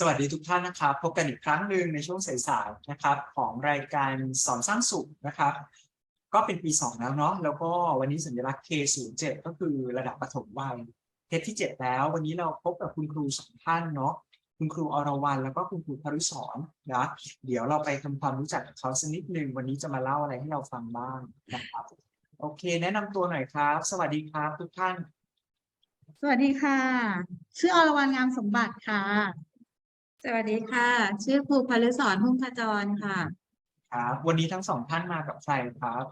สวัสดีทุกท่านนะครับ พบกันอีกครั้งหนึ่งในช่วงสายๆนะครับ ของรายการสอนสร้างสุขนะครับ ก็เป็นปี 2 แล้วเนาะแล้วก็วันนี้สัญลักษณ์ K07 ก็คือระดับประถมวัยเทปที่ 7 แล้ว วันนี้เราพบกับคุณครูสองท่านเนาะคุณครูอรวรรณแล้วก็คุณครูพรุสอนนะเดี๋ยวเราไปทำความรู้จักกับเขาสักนิดหนึ่งวันนี้จะมาเล่าอะไรให้เราฟังบ้างนะครับโอเค แนะนำตัวหน่อยครับ สวัสดีครับทุกท่าน สวัสดีค่ะ ชื่ออรวรรณงามสมบัติค่ะ สวัสดีค่ะ ชื่อครูพลุสอนพุ่มขจรค่ะ ครับ วันนี้ทั้งสองท่านมากับใครครับ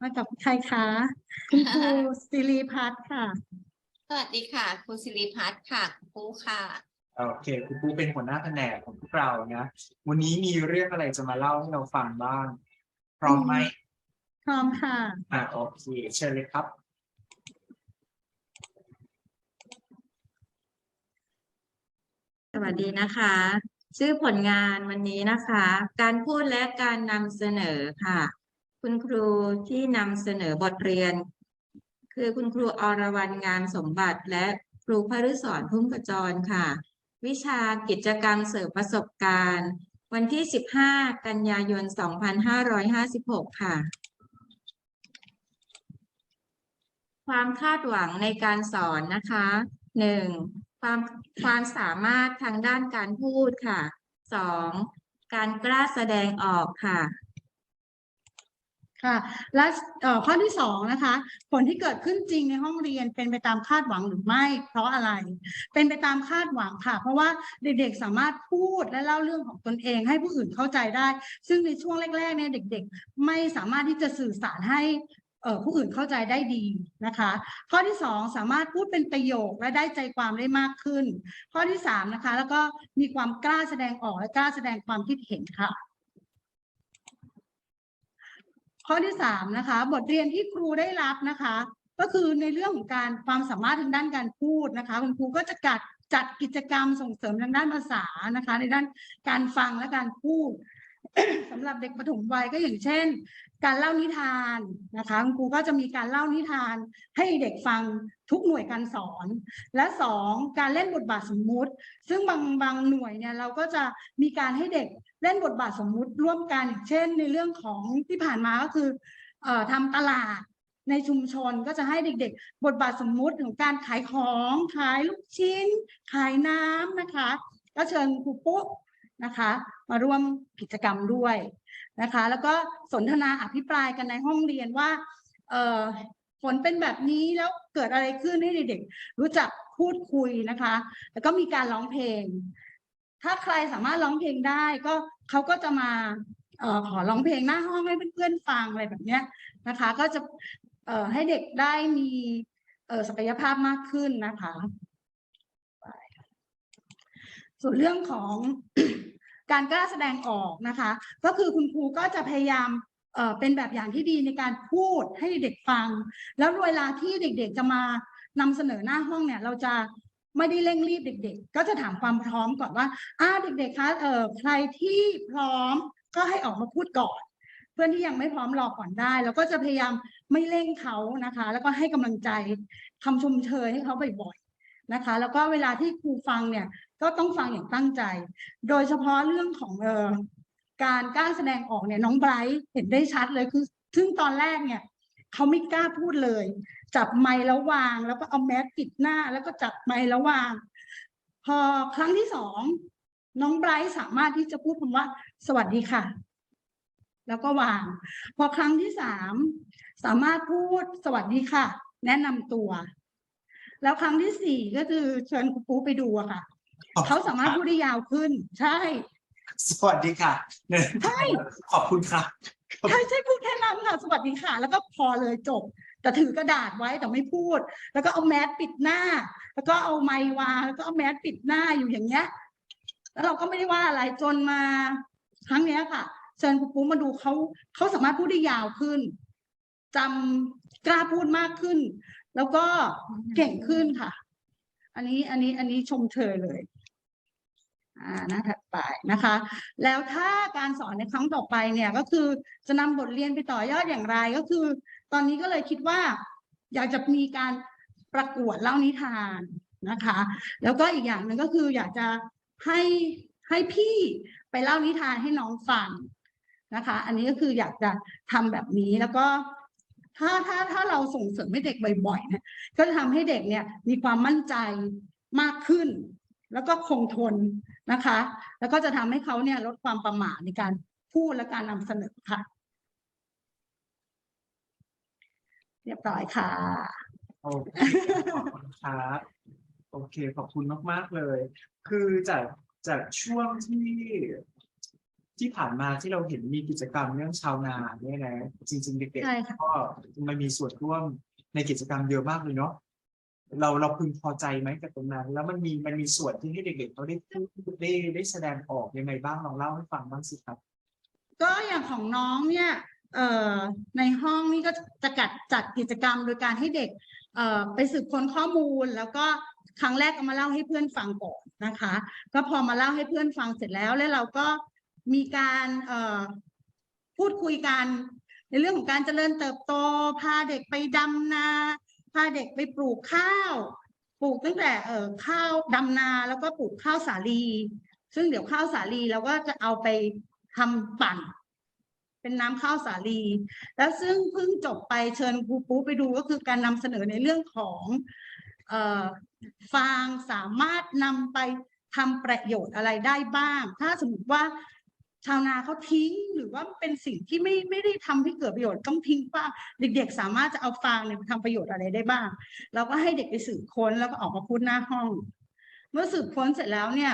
มากับใครคะคุณครูสิริพัฒน์ค่ะ สวัสดีค่ะครูสิริพัฒน์ค่ะครูค่ะ โอเคคุณปูเป็นหัวหน้าแผนกของพวกเรานะ วันนี้มีเรื่องอะไรจะมาเล่าให้เราฟังบ้าง พร้อมไหมพร้อมค่ะ อ่าโอเคเชิญเลยครับ ส วัสดีนะคะ ชื่อผลงานวันนี้นะคะ การพูดและการนำเสนอค่ะ คุณครูที่นำเสนอบทเรียน คือคุณครูอรวรรณงามสมบัติและครูพฤสอนพุ่มขจรค่ะ วิชากิจกรรมเสริมประสบการณ์ วันที่ 15 กันยายน 2556 ค่ะ ความคาดหวังในการสอนนะคะหนึ่ง ความความสามารถทางด้านการพูดค่ะสองการกล้าแสดงออกค่ะค่ะและข้อที่สองนะคะ ผลที่เกิดขึ้นจริงในห้องเรียนเป็นไปตามคาดหวังหรือไม่ เพราะอะไร เป็นไปตามคาดหวังค่ะ เพราะว่าเด็กๆสามารถพูดและเล่าเรื่องของตนเอง ให้ผู้อื่นเข้าใจได้ ซึ่งในช่วงแรกๆเนี่ยเด็ก ๆ ไม่สามารถที่จะสื่อสารให้ ผู้อื่นเข้าใจได้ดีนะคะ ข้อที่สองสามารถพูดเป็นประโยคและได้ใจความได้มากขึ้น ข้อที่สามนะคะ แล้วก็มีความกล้าแสดงออกและกล้าแสดงความคิดเห็นค่ะ ข้อที่สามนะคะ บทเรียนที่ครูได้รับนะคะ ก็คือในเรื่องของการความสามารถทางด้านการพูดนะคะ คุณครูก็จะจัดจัดกิจกรรมส่งเสริมทางด้านภาษานะคะ ในด้านการฟังและการพูด สำหรับเด็กปฐมวัยก็อย่างเช่น การเล่านิทานนะคะคุณครูก็จะมีการเล่านิทานให้เด็กฟังทุกหน่วยการสอน และสองการเล่นบทบาทสมมุติ ซึ่งบางบางหน่วยเนี่ยเราก็จะมีการให้เด็กเล่นบทบาทสมมุติร่วมกัน เช่น ในเรื่องของที่ผ่านมาก็คืออ่อทำตลาดในชุมชนก็จะให้เด็กๆ บทบาทสมมุติของการขายของ ขายลูกชิ้น ขายน้ำนะคะ ก็เชิญครูปุ๊ก นะคะ มาร่วมกิจกรรมด้วยนะคะ แล้วก็สนทนาอภิปรายกันในห้องเรียนว่าเอ่อผลเป็นแบบนี้แล้วเกิดอะไรขึ้นให้เด็กๆรู้จักพูดคุยนะคะ แล้วก็มีการร้องเพลง ถ้าใครสามารถร้องเพลงได้ก็เขาก็จะมาออขอร้องเพลงหน้าห้องให้เพื่อนๆฟังอะไรแบบเนี้ยนะคะ ก็จะให้เด็กได้มีศักยภาพมากขึ้นนะคะ ส่วนเรื่องของ การกล้าแสดงออกนะคะ ก็คือคุณครูก็จะพยายามเป็นแบบอย่างที่ดีในการพูดให้เด็กฟัง แล้วเวลาที่เด็กๆจะมานำเสนอหน้าห้องเนี่ย เราจะไม่ได้เร่งรีบเด็ก ๆ ก็จะถามความพร้อมก่อนว่าอ่าเด็กๆคะเอ่อใครที่พร้อมก็ให้ออกมาพูดก่อน เพื่อนที่ยังไม่พร้อมรอก่อนได้ แล้วก็จะพยายามไม่เร่งเขานะคะ แล้วก็ให้กำลังใจคำชมเชยให้เขาบ่อยๆนะคะ แล้วก็เวลาที่ครูฟังเนี่ย ก็ต้องฟังอย่างตั้งใจ โดยเฉพาะเรื่องของเออการกล้าแสดงออกเนี่ยน้องไบรท์เห็นได้ชัดเลยคือซึ่งตอนแรกเนี่ยเขาไม่กล้าพูดเลย จับไมค์แล้ววาง แล้วก็เอาแมสปิดหน้า แล้วก็จับไมค์แล้ววาง พอครั้งที่สองน้องไบรท์สามารถที่จะพูดคำว่า สวัสดีค่ะ แล้วก็วาง พอครั้งที่สามสามารถพูดสวัสดีค่ะ แนะนำตัว แล้วครั้งที่สี่ก็คือเชิญครูปูไปดูอะค่ะ เขาสามารถพูดได้ยาวขึ้น ใช่ สวัสดีค่ะเนี่ยใช่ขอบคุณค่ะใช่ใช่พูดแค่นั้นค่ะ สวัสดีค่ะ แล้วก็พอเลยจบ แต่ถือกระดาษไว้แต่ไม่พูด แล้วก็เอาแมสปิดหน้า แล้วก็เอาไมค์วางแล้วก็เอาแมสปิดหน้าอยู่อย่างเงี้ย แล้วเราก็ไม่ได้ว่าอะไรจนมาครั้งเนี้ยค่ะ เชิญครูปูมาดูเขาเขาสามารถพูดได้ยาวขึ้นจำกล้าพูดมากขึ้น แล้วก็เก่งขึ้นค่ะ อันนี้อันนี้อันนี้ชมเชยเลยอ่าน้าถัดไปนะคะ แล้วถ้าการสอนในครั้งต่อไปเนี่ยก็คือจะนำบทเรียนไปต่อยอดอย่างไรก็คือ ตอนนี้ก็เลยคิดว่า อยากจะมีการประกวดเล่านิทานนะคะ แล้วก็อีกอย่างหนึ่งก็คืออยากจะให้ให้พี่ไปเล่านิทานให้น้องฟังนะคะ อันนี้ก็คืออยากจะทำแบบนี้แล้วก็ ถ้าถ้าถ้าเราส่งเสริมให้เด็กบ่อยๆเนี่ยก็จะทำให้เด็กเนี่ยมีความมั่นใจมากขึ้น แล้วก็คงทนนะคะ แล้วก็จะทำให้เขาเนี่ยลดความประมาทในการพูดและการนำเสนอค่ะ เรียบร้อยค่ะโอเคขอบคุณครับโอเคขอบคุณมาก ๆ เลย คือจากจากช่วงที่ ที่ผ่านมาที่เราเห็นมีกิจกรรมเรื่องชาวนาเนี่ยนะจริง ๆ เด็กใช่ค่ะ ๆก็มันมีส่วนร่วมในกิจกรรมเยอะมากเลยเนาะเราเราพึงพอใจไหมกับตรงนั้น แล้วมันมีมันมีส่วนที่ให้เด็กๆเขาได้พูดได้ได้แสดงออกยังไงบ้างลองเล่าให้ฟังบ้างสิครับ ก็อย่างของน้องเนี่ยเอ่อในห้องนี่ก็จะจัดจัดกิจกรรมโดยการให้เด็กเอ่อไปสืบค้นข้อมูล แล้วก็ครั้งแรกก็มาเล่าให้เพื่อนฟังก่อนนะคะ ก็พอมาเล่าให้เพื่อนฟังเสร็จแล้วแล้วเราก็ มีการพูดคุยกัน ในเรื่องของการเจริญเติบโต พาเด็กไปดำนา พาเด็กไปปลูกข้าว ปลูกตั้งแต่เอ่อข้าวดำนาแล้วก็ปลูกข้าวสาลี ซึ่งเดี๋ยวข้าวสาลีเราก็จะเอาไปทำปั่น เป็นน้ำข้าวสาลี แล้วซึ่งเพิ่งจบไปเชิญครูปูไปดูก็คือการนำเสนอในเรื่องของฟางสามารถนำไปทำประโยชน์อะไรได้บ้าง ถ้าสมมติว่า ชาวนาเขาทิ้งหรือว่าเป็นสิ่งที่ไม่ไม่ได้ทำให้เกิดประโยชน์ต้องทิ้งฟางเด็ก ๆ สามารถจะเอาฟางเนี่ยไปทำประโยชน์อะไรได้บ้าง เราก็ให้เด็กไปสืบค้นแล้วก็ออกมาพูดหน้าห้อง เมื่อสืบค้นเสร็จแล้วเนี่ย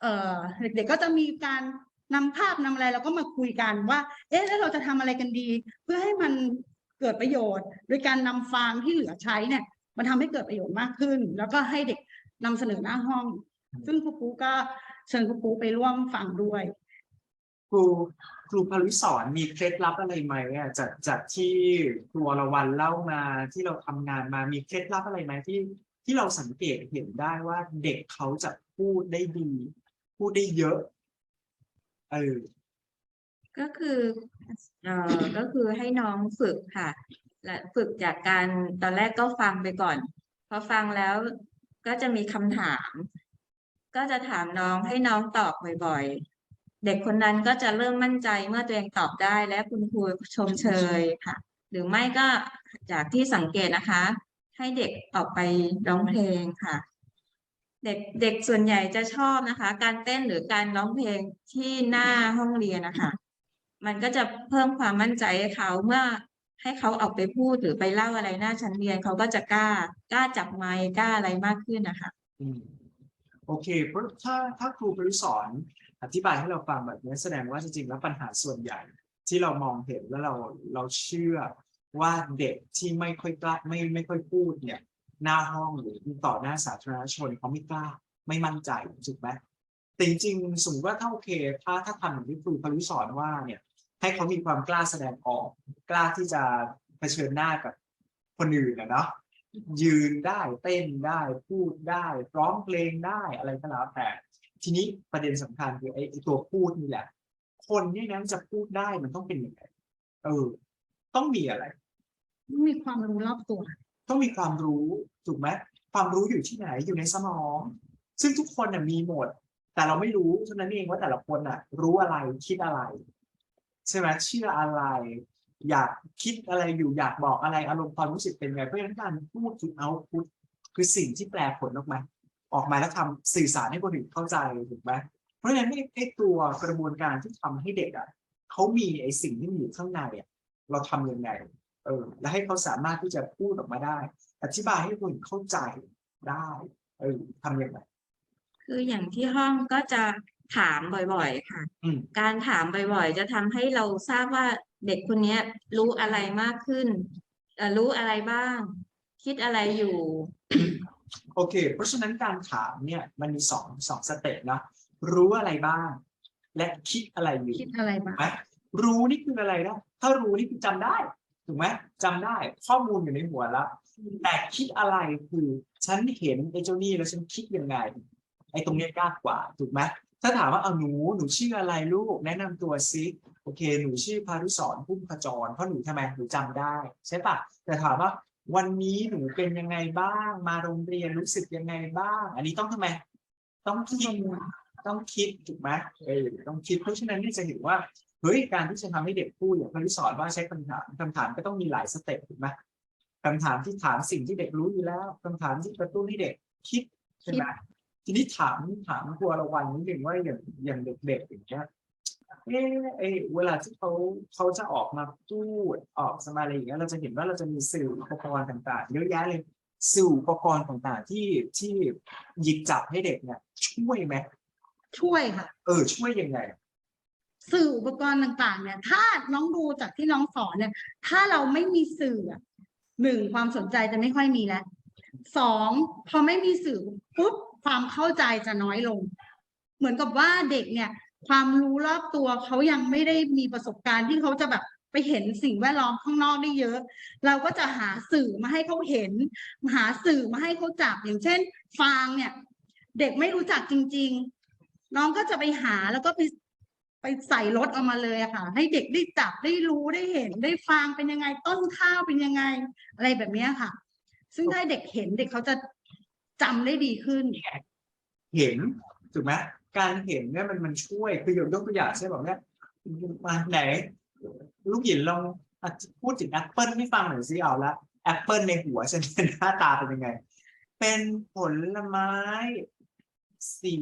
เออเด็กๆก็จะมีการนำภาพนำอะไรเราก็มาคุยกันว่า เอ๊ะแล้วเราจะทำอะไรกันดี เพื่อให้มันเกิดประโยชน์ โดยการนำฟางที่เหลือใช้เนี่ยมันทำให้เกิดประโยชน์มากขึ้น แล้วก็ให้เด็กนำเสนอหน้าห้อง ซึ่งครูปูก็เชิญครูปูไปร่วมฟังด้วย รูครูพารุสอนมีเคล็ดลับอะไรไหมอะจากจากที่ครูอรวรรณเล่ามาที่เราทำงานมามีเคล็ดลับอะไรไหมที่ที่เราสังเกตเห็นได้ว่าเด็กเขาจะพูดได้ดี พูดได้เยอะเออก็คือเอ่อก็คือให้น้องฝึกค่ะ และฝึกจากการตอนแรกก็ฟังไปก่อนพอฟังแล้วก็จะมีคำถาม ก็จะถามน้องให้น้องตอบบ่อย เด็กคนนั้นก็จะเริ่มมั่นใจเมื่อตัวเองตอบได้และคุณครูชมเชยค่ะ หรือไม่ก็จากที่สังเกตนะคะ ให้เด็กออกไปร้องเพลงค่ะ เด็กเด็กส่วนใหญ่จะชอบนะคะ การเต้นหรือการร้องเพลงที่หน้าห้องเรียนนะคะมันก็จะเพิ่มความมั่นใจให้เขาเมื่อให้เขาออกไปพูดหรือไปเล่าอะไรหน้าชั้นเรียนเขาก็จะกล้ากล้าจับไมค์กล้าอะไรมากขึ้นนะคะอื โอเคเพราะถ้าถ้าครูพารุสอนอธิบายให้เราฟังแบบนี้แสดงว่าจริงๆแล้วปัญหาส่วนใหญ่ ที่เรามองเห็นแล้วเราเราเชื่อว่าเด็กที่ไม่ค่อยกล้าไม่ไม่ค่อยพูดเนี่ยหน้าห้องหรือต่อหน้าสาธารณชนเขาไม่กล้าไม่มั่นใจถูกไหมแต่จริงๆสมมติว่าถ้าโอเคถ้าถ้าทำอย่างที่ครูพารุสอนว่าเนี่ยให้เขามีความกล้าแสดงออก กล้าที่จะเผชิญหน้ากับคนอื่นนะเนาะ ยืนได้เต้นได้พูดได้ร้องเพลงได้อะไรก็แล้วแต่ ทีนี้ประเด็นสำคัญคือไอ้ไอ้ตัวพูดนี่แหละ คนเนี่ยนะจะพูดได้มันต้องเป็นยังไงเออ ต้องมีอะไรมีความรู้รอบตัว ต้องมีความรู้ถูกไหมความรู้อยู่ที่ไหนอยู่ในสมอง ซึ่งทุกคนน่ะมีหมด แต่เราไม่รู้เท่านั้นเองว่าแต่ละคนน่ะ รู้อะไรคิดอะไร ใช่ไหมเชื่ออะไร อยากคิดอะไรอยู่อยากบอกอะไรอารมณ์ความรู้สึกเป็นไงเพราะฉะนั้นการพูดคือเอาพุทคือสิ่งที่แปลผลออกมา ออกมาแล้วทำสื่อสารให้คนอื่นเข้าใจถูกไหมเพราะฉะนั้นไอ้ไอ้ตัวกระบวนการที่ทำให้เด็กอะเขามีไอ้สิ่งที่มีอยู่ข้างในอะเราทำยังไงเออแล้วให้เขาสามารถที่จะพูดออกมาได้ อธิบายให้คนอื่นเข้าใจได้เออทำยังไงคืออย่างที่ห้องก็จะถามบ่อยๆ ค่ะอืมการถามบ่อยๆ จะทำให้เราทราบว่า เด็กคนเนี้ยรู้อะไรมากขึ้นเอ่อรู้อะไรบ้าง คิดอะไรอยู่โอเค เพราะฉะนั้นการถามเนี่ยมันมีสองสองสเต็ปนะรู้อะไรบ้าง และคิดอะไรอยู่คิดอะไรบ้างไหมรู้นี่คืออะไรนะถ้ารู้นี่คือจำได้ถูกไหมจำได้ข้อมูลอยู่ในหัวแล้วแต่คิดอะไรคือ ฉันเห็นไอ้เจ้านี่แล้วฉันคิดยังไงไอ้ตรงเนี้ยยากกว่าถูกไหม ถ้าถามว่าเอาหนูหนูชื่ออะไรลูก แนะนำตัวซิโอเค หนูชื่อพารุสอนพุ่มขจรเพราะหนูทำไมหนูจำได้ ใช่ปะแต่ถามว่าวันนี้หนูเป็นยังไงบ้าง มาโรงเรียนรู้สึกยังไงบ้าง อันนี้ต้องทำไม ต้องคิดต้องคิดถูกไหมเออต้องคิดเพราะฉะนั้นนี่จะเห็นว่าเฮ้ยการที่จะทำให้เด็กพูดอย่างคที่สอนว่าใช้คำถามคำถามก็ต้องมีหลายสเต็ปถูกไหมคำถามที่ถามสิ่งที่เด็กรู้อยู่แล้วคำถามที่กระตุ้นให้เด็กคิดใช่ไหม ทีนี้ถามถามครัวระวันนิดหนึ่งว่าอย่างอย่างเด็กๆอย่างเงี้ยเออเออเวลาที่เขาเขาจะออกมาพูดออกสมาอะไรอย่างเงี้ยเราจะเห็นว่าเราจะมีสื่ออุปกรณ์ต่างๆเยอะแยะเลยสื่ออุปกรณ์ต่างๆที่ที่หยิบจับให้เด็กเนี่ยช่วยไหมช่วยค่ะ เออ ช่วยยังไง สื่ออุปกรณ์ต่างๆ เนี่ย ถ้าน้องดูจากที่น้องสอนเนี่ย ถ้าเราไม่มีสื่ออะหนึ่งความสนใจจะไม่ค่อยมีแล้วสองพอไม่มีสื่อปุ๊บ ความเข้าใจจะน้อยลง เหมือนกับว่าเด็กเนี่ย ความรู้รอบตัวเขายังไม่ได้มีประสบการณ์ที่เขาจะแบบไปเห็นสิ่งแวดล้อมข้างนอกได้เยอะ เราก็จะหาสื่อมาให้เขาเห็น หาสื่อมาให้เขาจับอย่างเช่น ฟางเนี่ย เด็กไม่รู้จักจริง ๆ น้องก็จะไปหาแล้วก็ไปไปใส่รถเอามาเลยค่ะ ให้เด็กได้จับได้รู้ได้เห็น ได้ฟังเป็นยังไงต้นข้าวเป็นยังไง อะไรแบบนี้ค่ะ ซึ่งถ้าเด็กเห็นเด็กเขาจะ จำได้ดีขึ้น เห็นถูกไหมการเห็นเนี่ยมันมันช่วยคือยกยกตัวอย่างเช่นแบบเนี้ยมาไหน ลูกหยินลองอธิพูดถึงแอปเปิลให้ฟังหน่อยสิเอาละแอปเปิลในหัวฉันเป็นหน้าตาเป็นยังไง เป็นผลไม้ สี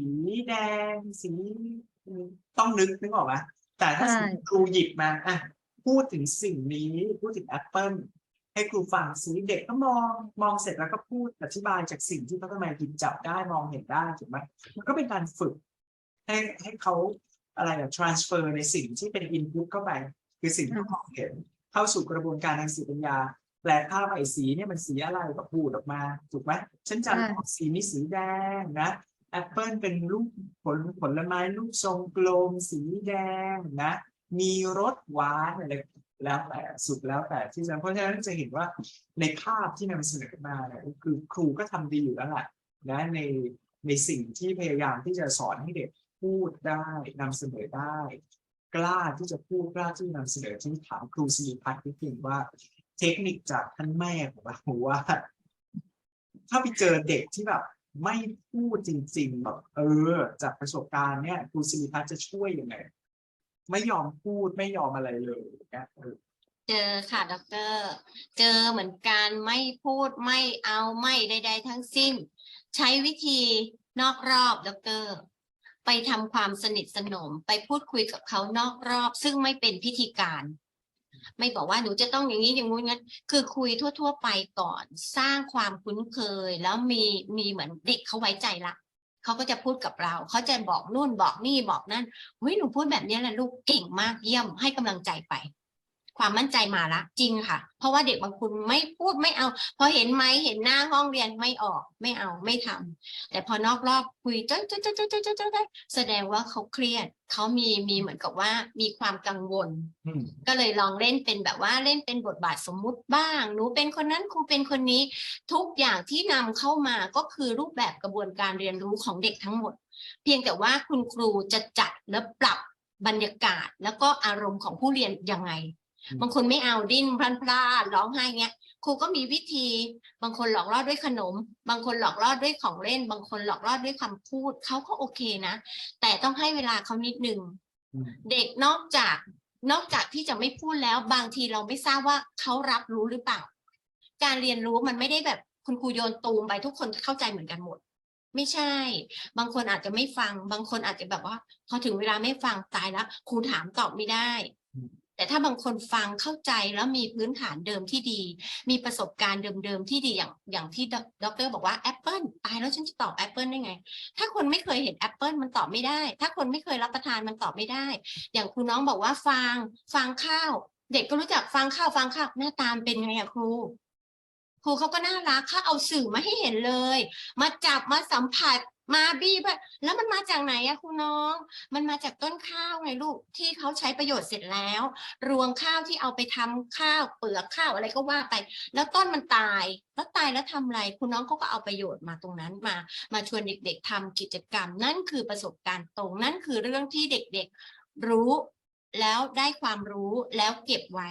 แดง สีต้องนึกนึกออกไหมแต่ถ้าใช่ครูหยิบมาอะพูดถึงสิ่งนี้พูดถึงแอปเปิล ให้ครูฟังสีเด็กก็มองมองเสร็จแล้วก็พูดอธิบายจากสิ่งที่เขาทำไมหยิบจับได้มองเห็นได้ถูกไหมมันก็เป็นการฝึก ให้ให้เขาอะไรอะ transfer ในสิ่งที่เป็น input เข้าไป คือสิ่งที่เขามองเห็น เข้าสู่กระบวนการทางสติปัญญาแปลภาพไอ้สีเนี่ยมันสีอะไรก็พูดออกมาถูกไหมฉันจำออกสีนี้สีแดงนะแอปเปิลเป็นลูกผลผลไม้ลูกทรงกลมสีแดงนะ มีรสหวานอะไร แล้วแต่สุดแล้วแต่ที่จะเพราะฉะนั้นจะเห็นว่าในภาพที่นำเสนอมาเนี่ยคือครูก็ทำดีอยู่แล้วแหละนะในในสิ่งที่พยายามที่จะสอนให้เด็กพูดได้นำเสนอได้ กล้าที่จะพูดกล้าที่จะนำเสนอที่ถามครูสิริพัฒน์นิดนึงว่า เทคนิคจากท่านแม่ของเราว่า ถ้าไปเจอเด็กที่แบบไม่พูดจริงๆแบบเออ จากประสบการณ์เนี่ยครูสิริพัฒน์จะช่วยยังไง ไม่ยอมพูดไม่ยอมอะไรเลยเนี่ยเจอค่ะด็อกเตอร์เจอเหมือนกันไม่พูดไม่เอาไม่ใดๆทั้งสิ้น ใช้วิธีนอกรอบด็อกเตอร์ไปทำความสนิทสนมไปพูดคุยกับเขานอกรอบ ซึ่งไม่เป็นพิธีการ ไม่บอกว่าหนูจะต้องอย่างนี้อย่างงู้นงั้น คือคุยทั่ว ๆ ไปก่อน สร้างความคุ้นเคย แล้วมีมีเหมือนเด็กเขาไว้ใจละ เขาก็จะพูดกับเรา เขาจะบอกนู่นบอกนี่บอกนั่นเฮ้ยหนูพูดแบบนี้แหละลูกเก่งมากเยี่ยมให้กำลังใจไป ความมั่นใจมาละ จริงค่ะ เพราะว่าเด็กบางคนไม่พูดไม่เอา พอเห็นไหมเห็นหน้าห้องเรียนไม่ออกไม่เอาไม่ทำแต่พอนอกรอบคุยจ้อยจ้อยจ้อยจ้อยจ้อยจ้อยจ้อยแสดงว่าเขาเครียดเขามีมีเหมือนกับว่ามีความกังวลอืมก็เลยลองเล่นเป็นแบบว่าเล่นเป็นบทบาทสมมุติบ้าง หนูเป็นคนนั้นครูเป็นคนนี้ ทุกอย่างที่นำเข้ามาก็คือรูปแบบกระบวนการเรียนรู้ของเด็กทั้งหมด เพียงแต่ว่าคุณครูจะจัดและปรับบรรยากาศ แล้วก็อารมณ์ของผู้เรียนยังไงอืม บางคนไม่เอาดิ้นพลันพลาดร้องไห้เงี้ยครูก็มีวิธี บางคนหลอกล่อด้วยขนม บางคนหลอกล่อด้วยของเล่น บางคนหลอกล่อด้วยคำพูดเขาก็โอเคนะ แต่ต้องให้เวลาเขานิดนึงอืมเด็กนอกจากนอกจากที่จะไม่พูดแล้ว บางทีเราไม่ทราบว่าเขารับรู้หรือเปล่า การเรียนรู้มันไม่ได้แบบคุณครูโยนตูมไปทุกคนเข้าใจเหมือนกันหมด ไม่ใช่ บางคนอาจจะไม่ฟัง บางคนอาจจะแบบว่า พอถึงเวลาไม่ฟังตายแล้วครูถามตอบไม่ได้อืม แต่ถ้าบางคนฟังเข้าใจแล้วมีพื้นฐานเดิมที่ดี มีประสบการณ์เดิมๆที่ดีอย่างอย่างที่ด็อกเตอร์บอกว่าแอปเปิลตายแล้วฉันจะตอบแอปเปิลได้ไง ถ้าคนไม่เคยเห็นแอปเปิลมันตอบไม่ได้ ถ้าคนไม่เคยรับประทานมันตอบไม่ได้ อย่างครูน้องบอกว่าฟางฟางข้าว เด็กก็รู้จักฟางข้าวฟางข้าวหน้าตามเป็นไงอะครูครูเขาก็น่ารักเขาเอาสื่อมาให้เห็นเลย มาจับมาสัมผัส มาบี้ไปแล้วมันมาจากไหนอะครูน้อง มันมาจากต้นข้าวไงลูกที่เขาใช้ประโยชน์เสร็จแล้ว รวงข้าวที่เอาไปทำข้าวเปลือกข้าวอะไรก็ว่าไป แล้วต้นมันตาย แล้วตายแล้วทำอะไร คุณน้องเขาก็เอาประโยชน์มาตรงนั้นมา มาชวนเด็ก ๆทำกิจกรรม นั่นคือประสบการณ์ตรงนั่นคือเรื่องที่เด็กๆรู้ แล้วได้ความรู้แล้วเก็บไว้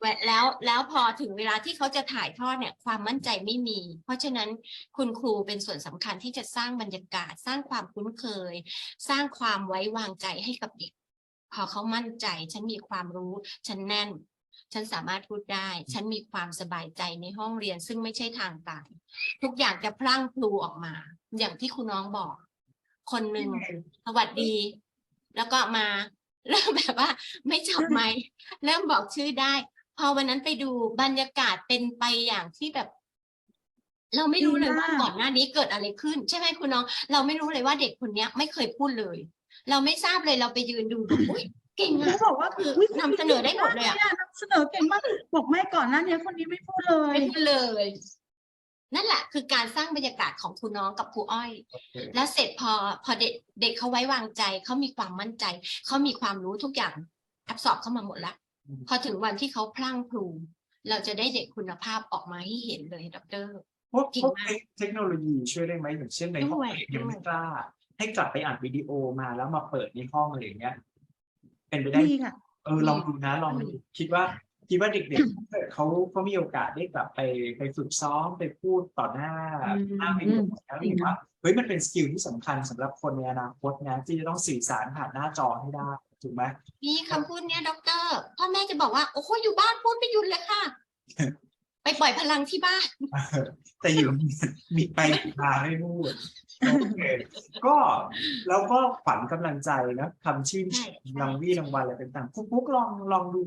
แวะแล้วแล้วพอถึงเวลาที่เขาจะถ่ายทอดเนี่ยความมั่นใจไม่มี เพราะฉะนั้นคุณครูเป็นส่วนสำคัญที่จะสร้างบรรยากาศ สร้างความคุ้นเคย สร้างความไว้วางใจให้กับเด็ก พอเขามั่นใจ ฉันมีความรู้ ฉันแน่น ฉันสามารถพูดได้ ฉันมีความสบายใจในห้องเรียนซึ่งไม่ใช่ทางการทุกอย่างจะพลั่งพลูออกมา อย่างที่คุณน้องบอก คนหนึ่งสวัสดี แล้วก็มาเริ่มแบบว่าไม่จับไมค์เริ่มบอกชื่อได้ พอวันนั้นไปดูบรรยากาศเป็นไปอย่างที่แบบ เราไม่รู้เลยว่าดีมากก่อนหน้านี้เกิดอะไรขึ้น ใช่ไหมคุณน้อง เราไม่รู้เลยว่าเด็กคนเนี้ย ไม่เคยพูดเลย เราไม่ทราบเลยเราไปยืนดูแบบอุ๊ยเก่งครูอะบอกว่าคืออุ๊ยนำเสนอได้หมดเลยอะนำเสนอเก่งมากบอกไม่ก่อนหน้านี้คนนี้ไม่พูดเลยไม่พูดเลยนั่นแหละคือการสร้างบรรยากาศของครูน้องกับครูอ้อยแล้วเสร็จพอพอเด็กเด็กเขาไว้วางใจเขามีความมั่นใจเขามีความรู้ทุกอย่างแอบสอบเข้ามาหมดแล้วอืม พอถึงวันที่เขาพลั่งพลูเราจะได้เด็กคุณภาพออกมาให้เห็นเลยดอกเตอรพวกเก่งพวกมากเทคโนโลยีช่วยได้ไหมอย่างเช่นในห้องด้วยเรียนยังด้ไม่วยกล้า ให้กลับไปอ่านวิดีโอมาแล้วมาเปิดในห้องอะไรอย่างเงี้ย เป็นไปได้ดีค่ะเออลองดูนะลองดูคิดว่าคิดว่าเด็กๆถ้าเกิดเขาเขามีโอกาสได้กลับไปไปฝึกซ้อมไปพูดต่อหน้าอืมหน้าวิดีโอแล้วจริเห็งนว่าเฮ้ยมันเป็นสกิลที่สำคัญสำหรับคนในอนาคตนะที่จะต้องสื่อสารผ่านหน้าจอให้ได้ ถูกไหมมีคำพูดเนี้ยดอกเตอรพ่อแม่จะบอกว่าโอ้โหอยู่บ้านพูดไม่หยุดเลยค่ะ ไปปล่อยพลังที่บ้านเออแต่อยู่มีมีไปมาไม่พูดโอเคก็แล้วก็ขวัญกำลังใจนะคำชื่นชใช่มใช่รางวี่รางวัลอะไรต่างๆคุณปุ๊กลองลองดู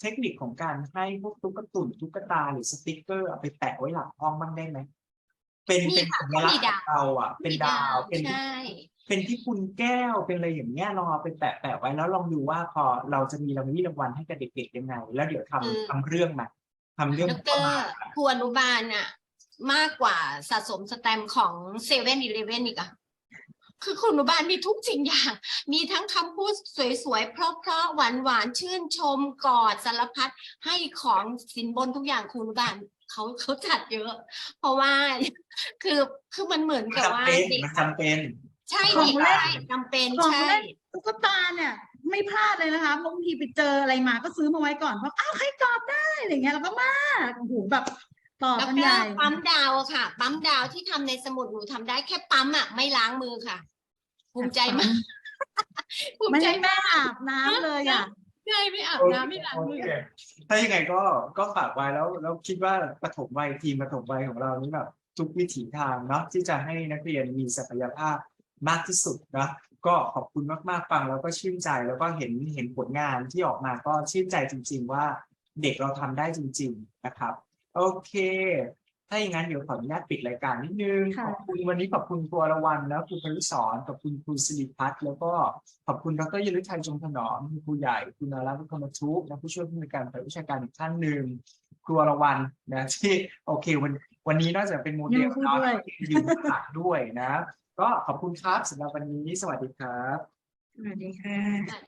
เทคนิคของการให้พวกตุ๊กตุ่นตุ๊กตาหรือสติกเกอร์เอาไปแปะไว้หลังห้องบ้างได้ไหมเป็นมีเป็นค่ะสัญลักษณ์ของเราอะ เป็นดาวเป็น ใช่ เป็นที่คุณแก้วเป็นอะไรอย่างเงี้ยลองเอาไปแปะแปะไว้แล้วลองดูว่าพอเราจะมีรางวี่รางวัลให้กับเด็กๆยังไง แล้วเดี๋ยวทำทำเรื่องมาทำเรื่องดอกเตอรครูอนุบาลน่ะ มากกว่าสะสมสแตมป์ของเซเว่นอีเลเว่นอีกอะคือครูอนุบาลมีทุกสิ่งอย่าง มีทั้งคำพูดสวยๆ เพราะๆ หวานๆ ชื่นชมกอดสารพัดให้ของสินบนทุกอย่างครูอนุบาลเขาเขาจัดเยอะ เพราะว่า คือคือมันเหมือนมันกับว่าจำเป็นเด็ก มันจำเป็น ใช่ของเด็กเล่น ใช่จำเป็นของใช่เล่นตุ๊กตาเนี่ย ไม่พลาดเลยนะคะบางทีไปเจออะไรมาก็ซื้อมาไว้ก่อนเพราะอ้าวใครตอบได้อะไรเงี้ยแล้วก็มาโอ้โหแบบตอบแล้วกันก็ใหญ่ปั๊มดาวอะค่ะ ปั๊มดาวที่ทำในสมุดหนูทำได้แค่ปั๊มอะไม่ล้างมือค่ะภูมิใจมากภูมิไม่ใจให้แม่มากอาบน้ำเลยอะ ใช่ไม่อาบน้ำไม่ล้างมือโเคถ้ายังไงก็ก็ฝากไว้แล้วแล้วคิดว่าปฐมวัยทีมปฐมวัยของเรานี่แบบทุกวิถีทางเนาะที่จะให้นักเรียนมีศักยภาพ มากที่สุดนะก็ขอบคุณมากๆฟังแล้วก็ชื่นใจแล้วก็เห็นเห็นผลงานที่ออกมาก็ชื่นใจจริง ๆ ว่าเด็กเราทำได้จริง ๆนะครับ โอเค ถ้าอย่างนั้นเดี๋ยวขออนุญาตปิดรายการนิดนึงค่ะขอบคุณวันนี้ขอบคุณครูอรวรรณแล้วครูพลุสอนขอบคุณครูสิริพัฒน์แล้วก็ขอบคุณดรยลุชัยจงถนอมคุณครูใหญ่คุณนาราวุฒมทุกและผู้ช่วยผู้ในวยการฝ่ายวิชาการอีกท่านหนึ่งครูอรวรรณนะที่โอเควันวันนี้นอกจากเป็นโมเดลยังพูดเนาะด้วยอยู่ข้างหลังด้วยนะ ก็ขอบคุณครับสำหรับวันนี้ สวัสดีครับ สวัสดีค่ะ